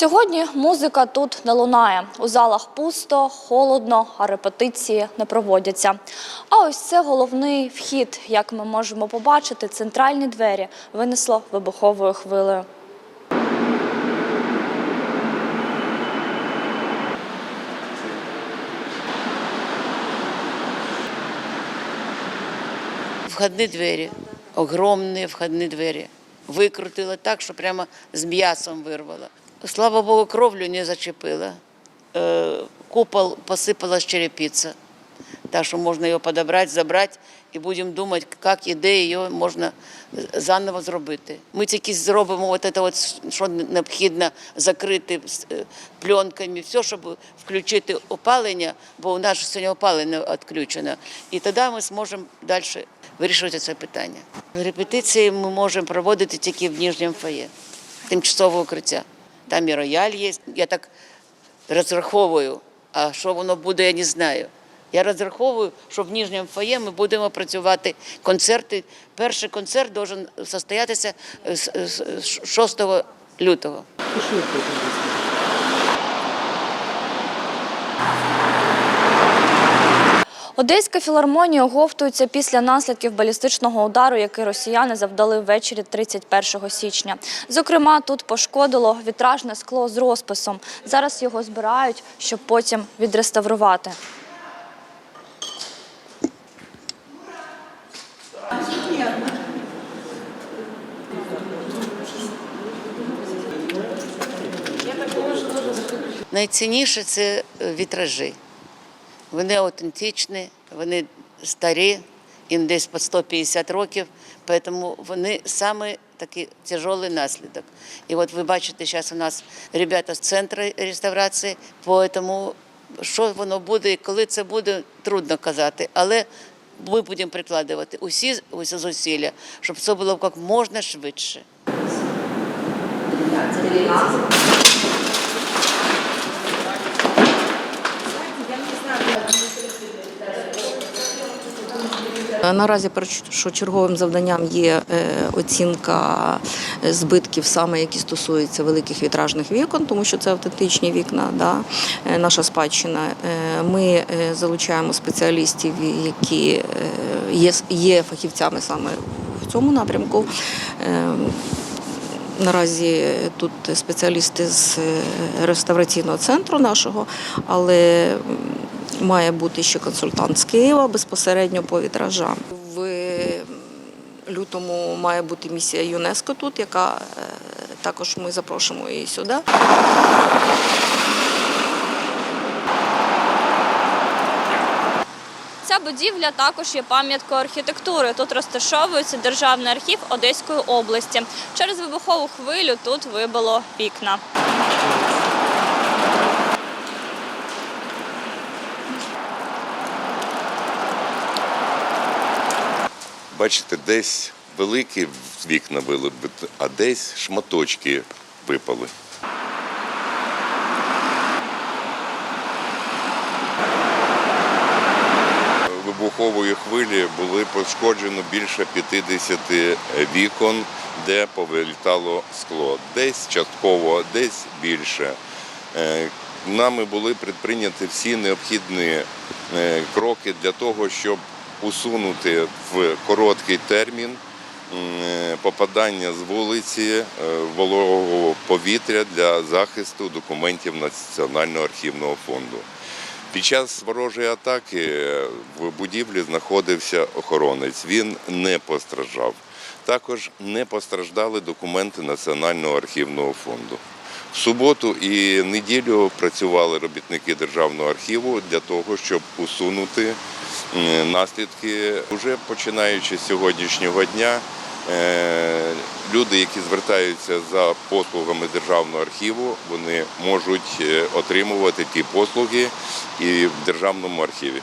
Сьогодні музика тут не лунає. У залах пусто, холодно, а репетиції не проводяться. А ось це головний вхід. Як ми можемо побачити, центральні двері винесло вибуховою хвилею. Входні двері, огромні входні двері. Викрутила так, що прямо з м'ясом вирвала. Слава Богу, кровлю не зачепила. Е, Купол посипалась черепиця. Так що можна його підібрати, забрати і будемо думати, як і де її можна заново зробити. Ми тільки зробимо от це, от, що необхідно закрити е, пленками, все, щоб включити опалення, бо у нас сьогодні опалення відключено. І тоді ми зможемо далі вирішувати це питання. Репетиції ми можемо проводити тільки в нижньому фоє, тимчасове укриття. Там і рояль є. Я так розраховую, а що воно буде, я не знаю. Я розраховую, що в нижньому фоє ми будемо працювати концерти. Перший концерт має состоятися з- з- з 6 лютого. Одеська філармонія оговтується після наслідків балістичного удару, який росіяни завдали ввечері 31 січня. Зокрема, тут пошкодило вітражне скло з розписом. Зараз його збирають, щоб потім відреставрувати. Найцінніше це е, вітражі. Вони аутентичні, вони старі, їм десь по 150 років, тому вони саме такий тяжелий наслідок. І от ви бачите, зараз у нас ребята з центру реставрації, тому що воно буде і коли це буде, трудно казати. Але ми будемо прикладувати усі, усі зусилля, щоб це було як можна швидше. Наразі першочерговим завданням є е, оцінка е, збитків, саме які стосуються великих вітражних вікон, тому що це автентичні вікна, да, е, наша спадщина. Е, Ми е, залучаємо спеціалістів, які е, є, є фахівцями саме в цьому напрямку. Е, Наразі тут спеціалісти з е, реставраційного центру нашого, але має бути ще консультант з Києва безпосередньо по вітражам. В лютому має бути місія ЮНЕСКО тут, яка е, також ми запрошуємо її сюди. Ця будівля також є пам'яткою архітектури. Тут розташовується Державний архів Одеської області. Через вибухову хвилю тут вибило вікна. Бачите, десь великі вікна були, а десь шматочки випали. Вибухової хвилі були пошкоджено більше 50 вікон, де повилітало скло. Десь частково, десь більше. Е, Нами були предприйняті всі необхідні е, кроки для того, щоб усунути в короткий термін е, попадання з вулиці е, вологого повітря для захисту документів Національного архівного фонду. Під час ворожої атаки е, в будівлі знаходився охоронець. Він не постраждав. Також не постраждали документи Національного архівного фонду. В суботу і неділю працювали робітники Державного архіву для того, щоб усунути наслідки. Уже починаючи з сьогоднішнього дня, е, люди, які звертаються за послугами Державного архіву, вони можуть е, отримувати ті послуги і в Державному архіві.